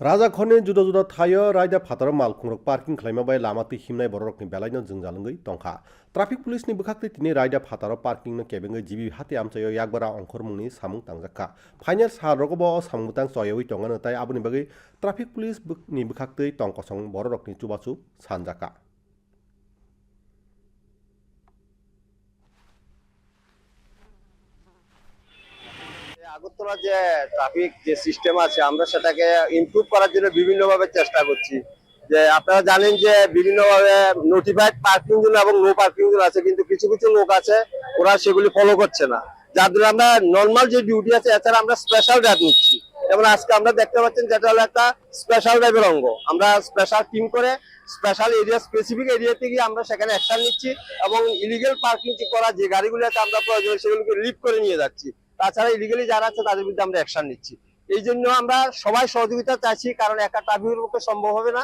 राजाखने जुदा जुदा थायो रायदा फातार मालखुंरक पार्किं खालामबाय लामाति हिमनाय बररकनि बेलायनो जों जालंगै तंखा ट्राफिक पुलिसनि बुखाखै तिनि रायदा फातार पार्किंनो केबेंगै जिबि हाते आमचायो याकबारा अंखर मुंनि सामुं तांजाखा फाइनाल सारगबो सामुंतां चयoi तंगानो ताय आबुनि बागै ट्राफिक पुलिस नि बुखाखै तंकसं बररकनि चुबाचु सानजाका আগরতলা যে ট্রাফিক যে সিস্টেম আছে, আমরা সেটাকে ইমপ্রুভ করার জন্য বিভিন্নভাবে চেষ্টা করছি। যে আপনারা জানেন যে বিভিন্নভাবে নোটিফাইড পার্কিং জোন এবং নো পার্কিং জোন আছে, কিন্তু কিছু কিছু লোক আছে, ওরা সেগুলি ফলো করছে না। যার জন্য আমরা নর্মাল যে ডিউটি আছে, এছাড়া আমরা স্পেশাল ড্রাইভ নিচ্ছি। যেমন আজকে আমরা দেখতে পাচ্ছেন যেটা হলো একটা স্পেশাল ড্রাইভের অঙ্গ। আমরা স্পেশাল টিম করে স্পেশাল এরিয়া স্পেসিফিক এরিয়াতে গিয়ে আমরা সেখানে অ্যাকশন নিচ্ছি এবং ইলিগেল পার্কিং করা যে গাড়িগুলো আছে আমরা প্রয়োজন সেগুলোকে লিভ করে নিয়ে যাচ্ছি। তাছাড়া ইলিগালি যারা আছে তাদের বিরুদ্ধে আমরা অ্যাকশন নিচ্ছি। এই জন্য আমরা সবাই সহযোগিতা চাইছি, কারণ একা ট্রাফিকের পক্ষে সম্ভব হবে না।